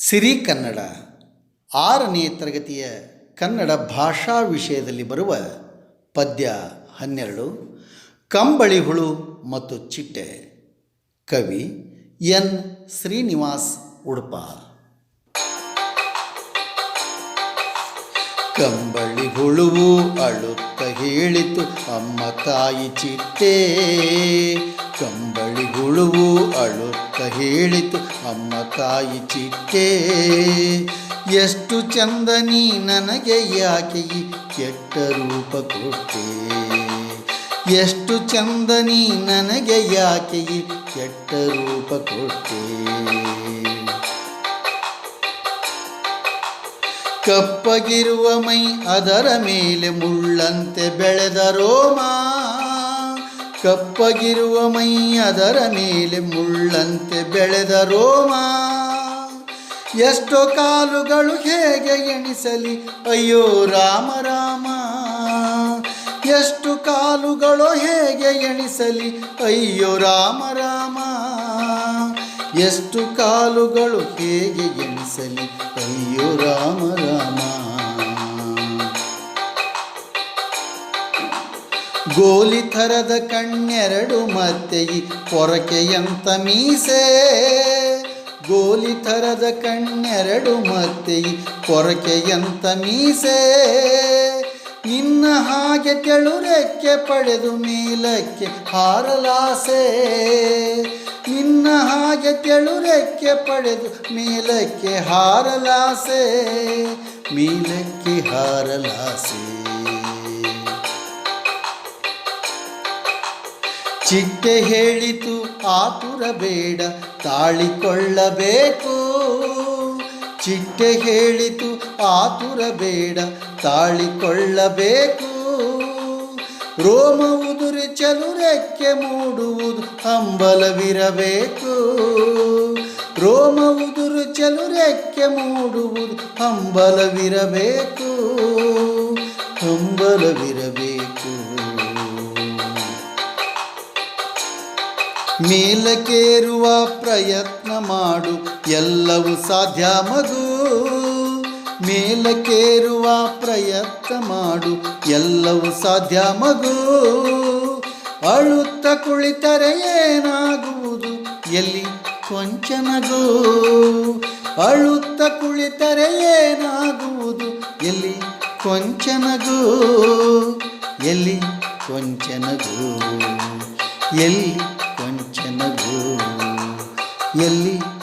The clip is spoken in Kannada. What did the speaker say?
ಸಿರಿ ಕನ್ನಡ. ಆರನೇ ತರಗತಿಯ ಕನ್ನಡ ಭಾಷಾ ವಿಷಯದಲ್ಲಿ ಬರುವ ಪದ್ಯ ಹನ್ನೆರಡು ಕಂಬಳಿ ಹುಳು ಮತ್ತು ಚಿಟ್ಟೆ. ಕವಿ ಎನ್. ಶ್ರೀನಿವಾಸ್ ಉಡುಪ. ಕಂಬಳಿ ಹುಳುವು ಅಳುತ್ತ ಹೇಳಿತು ಅಮ್ಮ ತಾಯಿ ಚಿಟ್ಟೆ. ಕಂಬಳಿ ಹುಳುವು ಅಳುತ್ತ ಹೇಳಿತು ಅಮ್ಮ ತಾಯಿ ಚಿಟ್ಟೆ ಎಷ್ಟು ಚಂದ ನೀ ನನಗೆ ಯಾಕೆ ಈ ಕೆಟ್ಟ ರೂಪ ಕೊಟ್ಟೆ. ಎಷ್ಟು ಚಂದ ನೀ ನನಗೆ ಯಾಕೆ ಈ ಕೆಟ್ಟ ರೂಪ ಕೊಟ್ಟೆ. ಕಪ್ಪಗಿರುವ ಮೈ ಅದರ ಮೇಲೆ ಮುಳ್ಳಂತೆ ಬೆಳೆದ ರೋಮ. ಕಪ್ಪಗಿರುವ ಮೈ ಅದರ ಮೇಲೆ ಮುಳ್ಳಂತೆ ಬೆಳೆದ ರೋಮ. ಎಷ್ಟೋ ಕಾಲುಗಳು ಹೇಗೆ ಎಣಿಸಲಿ, ಅಯ್ಯೋ ರಾಮ ರಾಮ. ಎಷ್ಟು ಕಾಲುಗಳು ಹೇಗೆ ಎಣಿಸಲಿ, ಅಯ್ಯೋ ರಾಮ ರಾಮ. ಎಷ್ಟು ಕಾಲುಗಳು ಹೇಗೆ ಎಣಿಸಲಿ, ಅಯ್ಯೋ ರಾಮ ರಾಮ. ಗೋಲಿ ಥರದ ಕಣ್ಣೆರಡು ಮತ್ತೆ ಈ ಪೊರಕೆಯಂತ ಮೀಸೆ. ಗೋಲಿ ಥರದ ಕಣ್ಣೆರಡು ಮತ್ತೆ ಈ ಪೊರಕೆಯಂತ ಮೀಸೆ. ಇನ್ನ ಹಾಗೆ ಕೆಳುರೆಕ್ಕೆ ಪಡೆದು ಮೇಲಕ್ಕೆ ಹಾರಲಾಸೆ. ಇನ್ನ ಹಾಗೆ ಕೆಳುರೆಕ್ಕೆ ಪಡೆದು ಮೇಲಕ್ಕೆ ಹಾರಲಾಸೆ. ಮೇಲಕ್ಕೆ ಹಾರಲಾಸೆ. ಚಿಟ್ಟೆ ಹೇಳಿತು, ಆತುರ ಬೇಡ, ತಾಳಿಕೊಳ್ಳಬೇಕು. ಚಿಟ್ಟೆ ಹೇಳಿತು, ಆತುರ ಬೇಡ, ತಾಳಿಕೊಳ್ಳಬೇಕು. ರೋಮ ಉದುರಿ ಚಲುರೆಕ್ಕೆ ಮೂಡುವುದು ಹಂಬಲವಿರಬೇಕು. ರೋಮ ಉದುರು ಚಲುರೆಕ್ಕೆ ಮೂಡುವುದು ಹಂಬಲವಿರಬೇಕು. ಹಂಬಲವಿರಬೇಕು. ಮೇಲಕ್ಕೇರುವ ಪ್ರಯತ್ನ ಮಾಡು, ಎಲ್ಲವೂ ಸಾಧ್ಯ ಮಗು. ಮೇಲಕ್ಕೇರುವ ಪ್ರಯತ್ನ ಮಾಡು, ಎಲ್ಲವೂ ಸಾಧ್ಯ ಮಗು. ಅಳುತ್ತ ಕುಳಿತರೆ ಏನಾಗುವುದು, ಎಲ್ಲಿ ಕೊಂಚ ನಗು ಅಳುತ್ತ ಕುಳಿತರೆ ಏನಾಗುವುದು, ಎಲ್ಲಿ ಕೊಂಚ ನಗು ಎಲ್ಲಿ ಕೊಂಚ ನಗು ಎಲ್ಲಿ ಎಲ್ಲಿ ಕೊಂಚ ನಗು